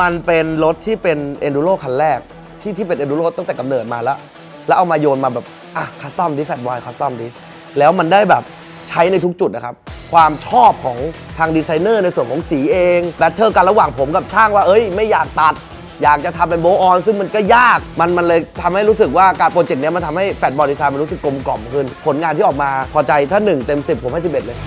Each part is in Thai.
มันเป็นรถที่เป็น Enduro คันแรก ที่ที่เป็น Enduro ตั้งแต่กำเนิดมาแล้ว แล้วเอามาโยนมาแบบ อะคัสตอมดิแฟตบอยคัสตอมดิแล้วมันได้แบบใช้ในทุกจุดนะครับ ความชอบของทางดีไซเนอร์ในส่วนของสีเองแบทเทิลกันระหว่างผมกับช่างว่าเอ้ย ไม่อยากตัด อยากจะทำเป็นโบออนซึ่งมันก็ยากมันมันเลยทำให้รู้สึกว่าการโปรเจกต์เนี้ยมันทำให้แฟดบอลดีไซน์มันรู้สึกกลมกล่อมขึ้น ผลงานที่ออกมาพอใจถ้า 1 เต็ม 10 ผมให้ 11 เลย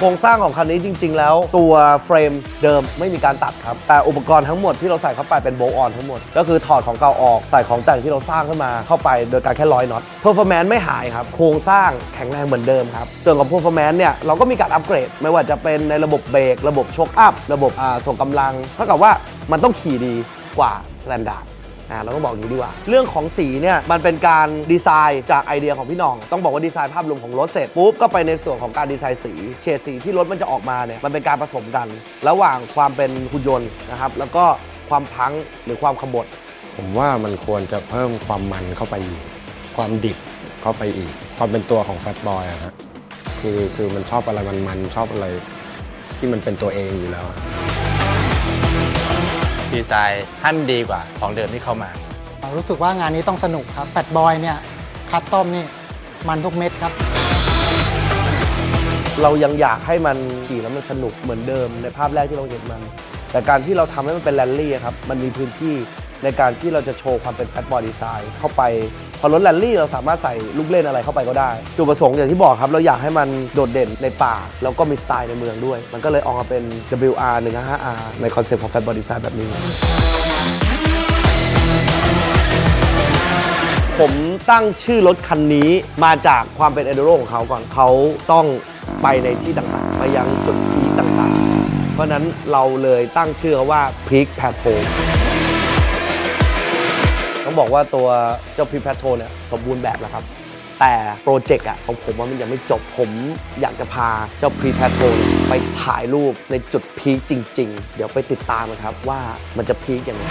โครงสร้างของคันนี้จริง ๆ แล้ว ตัวเฟรมเดิมไม่มีการตัดครับ แต่อุปกรณ์ทั้งหมดที่เราใส่เข้าไปเป็นโบออนทั้งหมด ก็คือถอดของเก่าออกใส่ของแต่งที่เราสร้างขึ้นมาเข้าไปโดยการแค่ร้อยน็อตเพอร์ฟอร์แมนซ์ไม่หายครับ โครงสร้างแข็งแรงเหมือนเดิมครับ ส่วนของเพอร์ฟอร์แมนซ์เนี่ยเราก็มีการอัปเกรด ไม่ว่าจะเป็นในระบบเบรกระบบโชคอัพระบบอ่าส่งกำลังเท่ากับว่ามันต้องขี่ดีกว่าสแตนดาร์ด อ่าเราต้องบอกอย่างนี้ดีกว่า เรื่องของสีเนี่ยมันเป็นการดีไซน์จากไอเดียของพี่หน้อง ต้องบอกว่าดีไซน์ภาพรวมของรถเสร็จปุ๊บก็ไปในส่วนของการดีไซน์สีเฉดสีที่รถมันจะออกมาเนี่ยมันเป็นการผสมกัน ระหว่างความเป็นหุ่นยนต์นะครับแล้วก็ความพังหรือความขบถผมว่ามันควรจะเพิ่มความมันเข้าไปอีก ความดิบเข้าไปอีก ความเป็นตัวของแฟตบอยอะฮะคือคือมันชอบอะไรมันมันๆชอบอะไรที่มันเป็นตัวเองอยู่แล้ว ดีไซน์ให้มันดีกว่าของเดิมที่เข้ามารู้สึกว่างานนี้ต้องสนุกครับแฟตบอยเนี่ยคัสตอมนี่มันทุกเม็ดครับ เรายังอยากให้มันขี่แล้วมันสนุกเหมือนเดิมในภาพแรกที่เราเห็นมัน แต่การที่เราทำให้มันเป็นแรลลี่อะครับมันมีพื้นที่ ในการที่เราจะโชว์ความเป็นแฟตบอลดีไซน์เข้าไป พอรถแรลลี่เราสามารถใส่ลูกเล่นอะไรเข้าไปก็ได้ จุดประสงค์อย่างที่บอกครับ เราอยากให้มันโดดเด่นในป่า แล้วก็มีสไตล์ในเมืองด้วย มันก็เลยออกมาเป็น WR 1 5 R ในคอนเซ็ปต์ของแฟตบอลดีไซน์แบบนี้ ผมตั้งชื่อรถคันนี้มาจากความเป็น e อ d โรของเขาก่อนเขาต้องไปในที่ต่างๆ ไปยังจุดพีคต่างๆ เพราะนั้นเราเลยตั้งชื่อเขาว่าพีคแพทโต้องบอกว่าตัวเจ้าพีคแพทโเนี่ยสมบูรณ์แบบแล้วครับ แต่โปรเจกต์อะของผมว่ามันยังไม่จบผมอยากจะพาเจ้าพีแพทโไปถ่ายรูปในจุดพีคจริง ๆ เดี๋ยวไปติดตามกันครับว่ามันจะพีคยังไง